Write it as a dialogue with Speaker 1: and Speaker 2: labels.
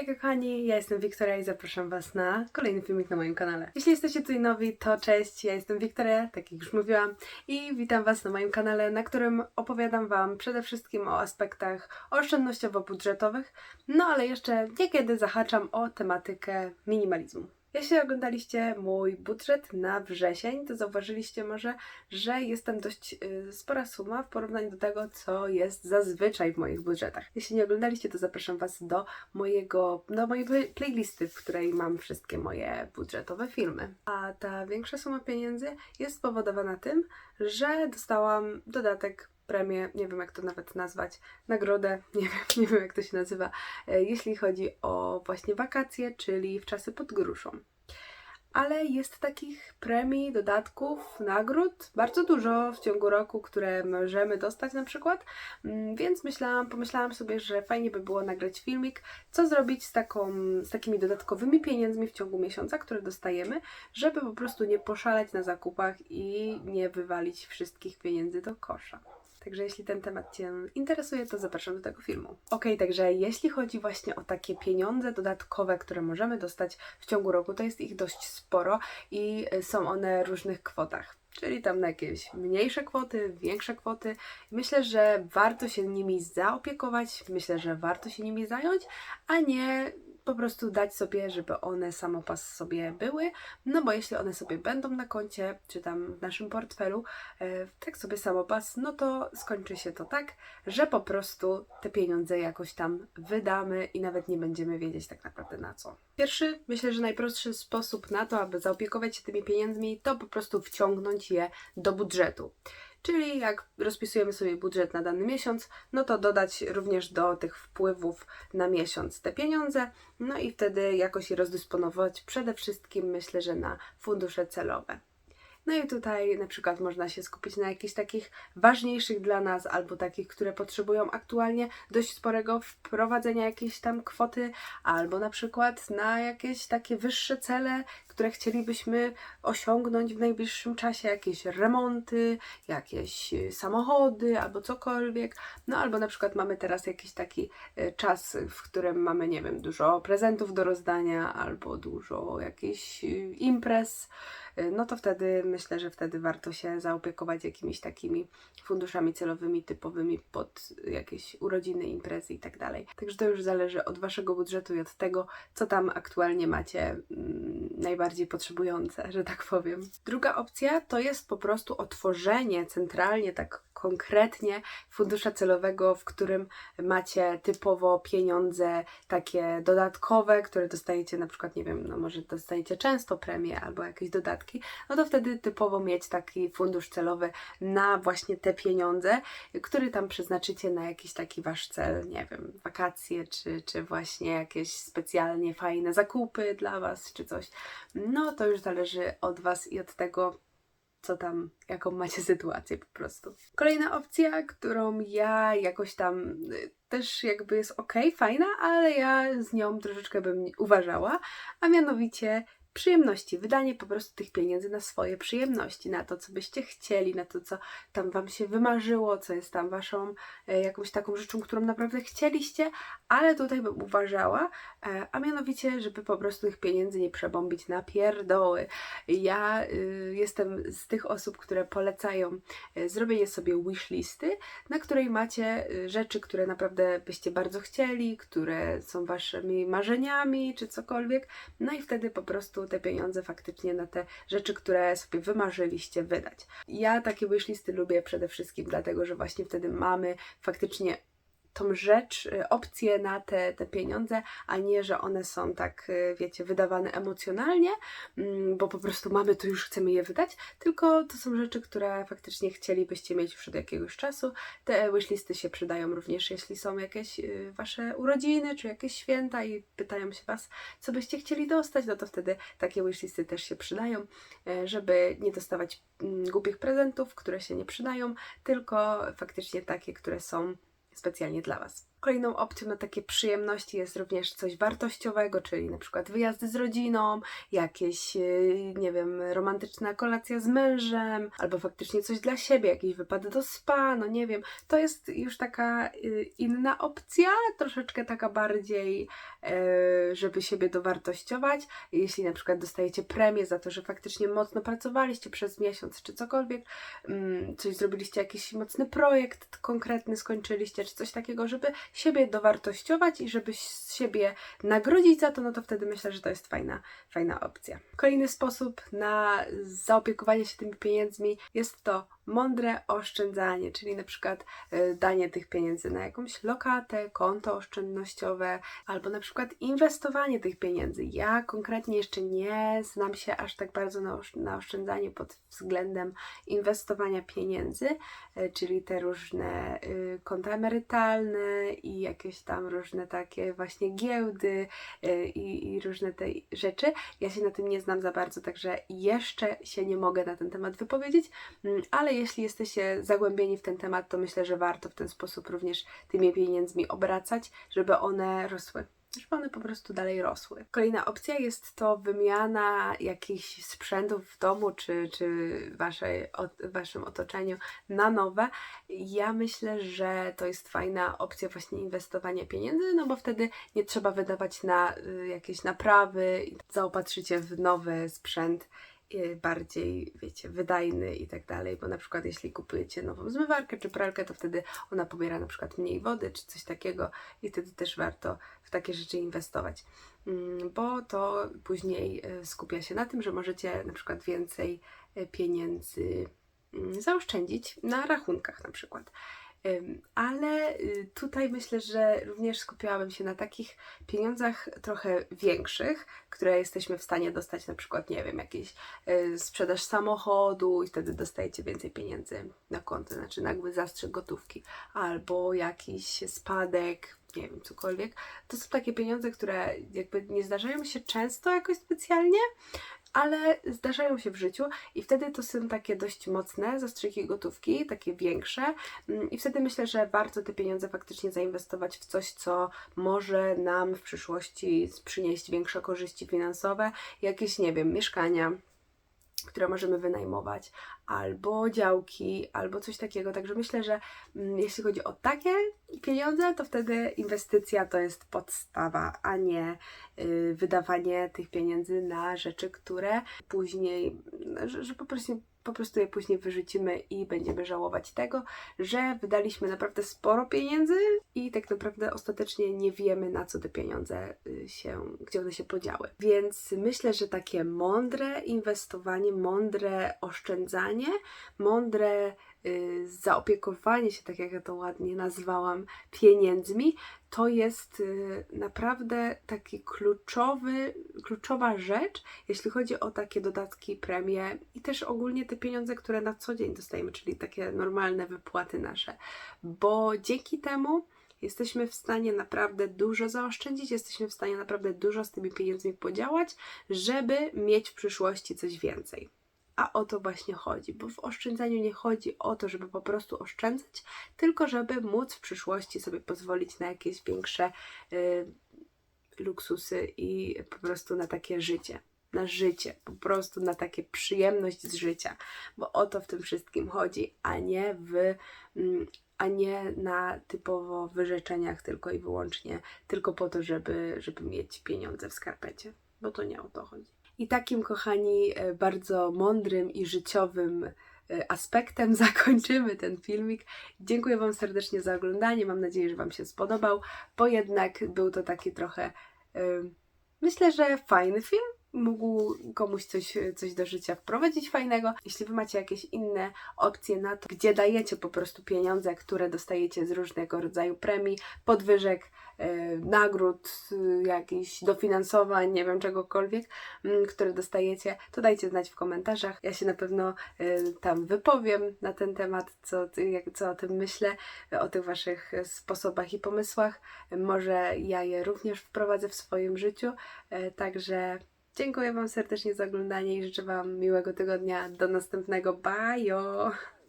Speaker 1: Hej kochani, ja jestem Wiktoria i zapraszam Was na kolejny filmik na moim kanale. Jeśli jesteście tutaj nowi, to cześć, ja jestem Wiktoria, tak jak już mówiłam i witam Was na moim kanale, na którym opowiadam Wam przede wszystkim o aspektach oszczędnościowo-budżetowych, no ale jeszcze niekiedy zahaczam o tematykę minimalizmu. Jeśli oglądaliście mój budżet na wrzesień, to zauważyliście może, że jest tam dość y, spora suma w porównaniu do tego, co jest zazwyczaj w moich budżetach. Jeśli nie oglądaliście, to zapraszam Was do mojego, do mojej play- playlisty, w której mam wszystkie moje budżetowe filmy. A ta większa suma pieniędzy jest spowodowana tym, że dostałam dodatek premię, nie wiem jak to nawet nazwać, nagrodę, nie wiem, nie wiem jak to się nazywa, e, jeśli chodzi o właśnie wakacje, czyli w czasy pod gruszą. Ale jest takich premii, dodatków, nagród bardzo dużo w ciągu roku, które możemy dostać na przykład, Mm, więc myślałam, pomyślałam sobie, że fajnie by było nagrać filmik, co zrobić z, taką, z takimi dodatkowymi pieniędzmi w ciągu miesiąca, które dostajemy, żeby po prostu nie poszaleć na zakupach i nie wywalić wszystkich pieniędzy do kosza. Także jeśli ten temat Cię interesuje, to zapraszam do tego filmu. Ok, także jeśli chodzi właśnie o takie pieniądze dodatkowe, które możemy dostać w ciągu roku, to jest ich dość sporo i są one w różnych kwotach. Czyli tam na jakieś mniejsze kwoty, większe kwoty. Myślę, że warto się nimi zaopiekować, myślę, że warto się nimi zająć, a nie po prostu dać sobie, żeby one samopas sobie były, no bo jeśli one sobie będą na koncie, czy tam w naszym portfelu, e, tak sobie samopas, no to skończy się to tak, że po prostu te pieniądze jakoś tam wydamy i nawet nie będziemy wiedzieć tak naprawdę na co. Pierwszy, myślę, że najprostszy sposób na to, aby zaopiekować się tymi pieniędzmi, to po prostu wciągnąć je do budżetu. Czyli jak rozpisujemy sobie budżet na dany miesiąc, no to dodać również do tych wpływów na miesiąc te pieniądze, no i wtedy jakoś je rozdysponować przede wszystkim myślę, że na fundusze celowe. No i tutaj na przykład można się skupić na jakichś takich ważniejszych dla nas, albo takich, które potrzebują aktualnie dość sporego wprowadzenia jakiejś tam kwoty, albo na przykład na jakieś takie wyższe cele, które chcielibyśmy osiągnąć w najbliższym czasie, jakieś remonty, jakieś y, samochody, albo cokolwiek. No albo na przykład mamy teraz jakiś taki y, czas, w którym mamy, nie wiem, dużo prezentów do rozdania, albo dużo jakichś y, imprez, no to wtedy myślę, że wtedy warto się zaopiekować jakimiś takimi funduszami celowymi typowymi pod jakieś urodziny, imprezy i tak dalej. Także to już zależy od waszego budżetu i od tego, co tam aktualnie macie mm, najbardziej potrzebujące, że tak powiem. Druga opcja to jest po prostu otworzenie centralnie, tak konkretnie fundusza celowego, w którym macie typowo pieniądze takie dodatkowe, które dostajecie na przykład, nie wiem, no może dostajecie często premie albo jakieś dodatki, no to wtedy typowo mieć taki fundusz celowy na właśnie te pieniądze, który tam przeznaczycie na jakiś taki wasz cel, nie wiem, wakacje, czy, czy właśnie jakieś specjalnie fajne zakupy dla was, czy coś. No to już zależy od was i od tego, co tam, jaką macie sytuację po prostu. Kolejna opcja, którą ja jakoś tam y, też jakby jest ok, fajna, ale ja z nią troszeczkę bym uważała, a mianowicie przyjemności, wydanie po prostu tych pieniędzy na swoje przyjemności, na to, co byście chcieli, na to, co tam Wam się wymarzyło, co jest tam Waszą e, jakąś taką rzeczą, którą naprawdę chcieliście, ale tutaj bym uważała, e, a mianowicie, żeby po prostu tych pieniędzy nie przebombić na pierdoły. Ja y, jestem z tych osób, które polecają y, zrobienie sobie wishlisty, na której macie y, rzeczy, które naprawdę byście bardzo chcieli, które są waszymi marzeniami, czy cokolwiek, no i wtedy po prostu te pieniądze faktycznie na te rzeczy, które sobie wymarzyliście, wydać. Ja takie wishlisty lubię przede wszystkim dlatego, że właśnie wtedy mamy faktycznie tą rzecz, y, opcję na te, te pieniądze, a nie, że one są tak, y, wiecie, wydawane emocjonalnie, mm, bo po prostu mamy to już chcemy je wydać, tylko to są rzeczy, które faktycznie chcielibyście mieć już od jakiegoś czasu. Te wishlisty się przydają również, jeśli są jakieś y, wasze urodziny, czy jakieś święta i pytają się was, co byście chcieli dostać, no to wtedy takie wishlisty też się przydają, żeby nie dostawać mm, głupich prezentów, które się nie przydają, tylko faktycznie takie, które są specjalnie dla Was. Kolejną opcją na takie przyjemności jest również coś wartościowego, czyli na przykład wyjazdy z rodziną, jakieś, yy, nie wiem, romantyczna kolacja z mężem, albo faktycznie coś dla siebie, jakiś wypad do spa, no nie wiem. To jest już taka yy, inna opcja, troszeczkę taka bardziej, yy, żeby siebie dowartościować. Jeśli na przykład dostajecie premię za to, że faktycznie mocno pracowaliście przez miesiąc czy cokolwiek, mm, coś zrobiliście, jakiś mocny projekt konkretny skończyliście, czy coś takiego, żeby siebie dowartościować i żeby siebie nagrodzić za to, no to wtedy myślę, że to jest fajna, fajna opcja. Kolejny sposób na zaopiekowanie się tymi pieniędzmi jest to mądre oszczędzanie, czyli na przykład y, danie tych pieniędzy na jakąś lokatę, konto oszczędnościowe, albo na przykład inwestowanie tych pieniędzy. Ja konkretnie jeszcze nie znam się aż tak bardzo na, osz na oszczędzanie pod względem inwestowania pieniędzy, y, czyli te różne y, konta emerytalne i jakieś tam różne takie właśnie giełdy i, i różne te rzeczy. Ja się na tym nie znam za bardzo, także jeszcze się nie mogę na ten temat wypowiedzieć, mm, ale jeśli jesteście zagłębieni w ten temat, to myślę, że warto w ten sposób również tymi pieniędzmi obracać, żeby one rosły żeby one po prostu dalej rosły. Kolejna opcja jest to wymiana jakichś sprzętów w domu czy, czy waszej, o, waszym otoczeniu na nowe. Ja myślę, że to jest fajna opcja właśnie inwestowania pieniędzy, no bo wtedy nie trzeba wydawać na y, jakieś naprawy, zaopatrzycie w nowy sprzęt bardziej, wiecie, wydajny i tak dalej, bo na przykład jeśli kupujecie nową zmywarkę czy pralkę, to wtedy ona pobiera na przykład mniej wody czy coś takiego i wtedy też warto w takie rzeczy inwestować, mm, bo to później y, skupia się na tym, że możecie na przykład więcej y, pieniędzy mm, zaoszczędzić na rachunkach na przykład. Ale y, tutaj myślę, że również skupiałabym się na takich pieniądzach trochę większych, które jesteśmy w stanie dostać, na przykład, nie wiem, jakiś y, sprzedaż samochodu i wtedy dostajecie więcej pieniędzy na konto, znaczy nagły zastrzyk gotówki, albo jakiś spadek, nie wiem, cokolwiek. To są takie pieniądze, które jakby nie zdarzają się często jakoś specjalnie, ale zdarzają się w życiu i wtedy to są takie dość mocne zastrzyki gotówki, takie większe. Mm, i wtedy myślę, że warto te pieniądze faktycznie zainwestować w coś, co może nam w przyszłości przynieść większe korzyści finansowe, jakieś, nie wiem, mieszkania, które możemy wynajmować, albo działki, albo coś takiego. Także myślę, że mm, jeśli chodzi o takie pieniądze, to wtedy inwestycja to jest podstawa, a nie y, wydawanie tych pieniędzy na rzeczy, które później, że, że po prostu po prostu je później wyrzucimy i będziemy żałować tego, że wydaliśmy naprawdę sporo pieniędzy i tak naprawdę ostatecznie nie wiemy, na co te pieniądze y, się, gdzie one się podziały. Więc myślę, że takie mądre inwestowanie, mądre oszczędzanie, mądre Y, zaopiekowanie się, tak jak ja to ładnie nazwałam, pieniędzmi, to jest y, naprawdę taki kluczowy, kluczowa rzecz, jeśli chodzi o takie dodatki, premie i też ogólnie te pieniądze, które na co dzień dostajemy, czyli takie normalne wypłaty nasze, bo dzięki temu jesteśmy w stanie naprawdę dużo zaoszczędzić, jesteśmy w stanie naprawdę dużo z tymi pieniędzmi podziałać, żeby mieć w przyszłości coś więcej. A o to właśnie chodzi, bo w oszczędzaniu nie chodzi o to, żeby po prostu oszczędzać, tylko żeby móc w przyszłości sobie pozwolić na jakieś większe y, luksusy i po prostu na takie życie. Na życie, po prostu na takie przyjemność z życia, bo o to w tym wszystkim chodzi, a nie w mm, a nie na typowo wyrzeczeniach tylko i wyłącznie, tylko po to, żeby, żeby mieć pieniądze w skarpecie, bo to nie o to chodzi. I takim, kochani, e, bardzo mądrym i życiowym e, aspektem zakończymy ten filmik. Dziękuję Wam serdecznie za oglądanie. Mam nadzieję, że Wam się spodobał, bo jednak był to taki trochę, yy, myślę, że fajny film mógł komuś coś, coś do życia wprowadzić fajnego. Jeśli Wy macie jakieś inne opcje na to, gdzie dajecie po prostu pieniądze, które dostajecie z różnego rodzaju premii, podwyżek, nagród, yy, jakichś dofinansowań, nie wiem, czegokolwiek, yy, które dostajecie, to dajcie znać w komentarzach. Ja się na pewno yy, tam wypowiem na ten temat, co, co o tym myślę, o tych Waszych sposobach i pomysłach. Może ja je również wprowadzę w swoim życiu, yy, także Dziękuję Wam serdecznie za oglądanie i życzę Wam miłego tygodnia. Do następnego. Bye!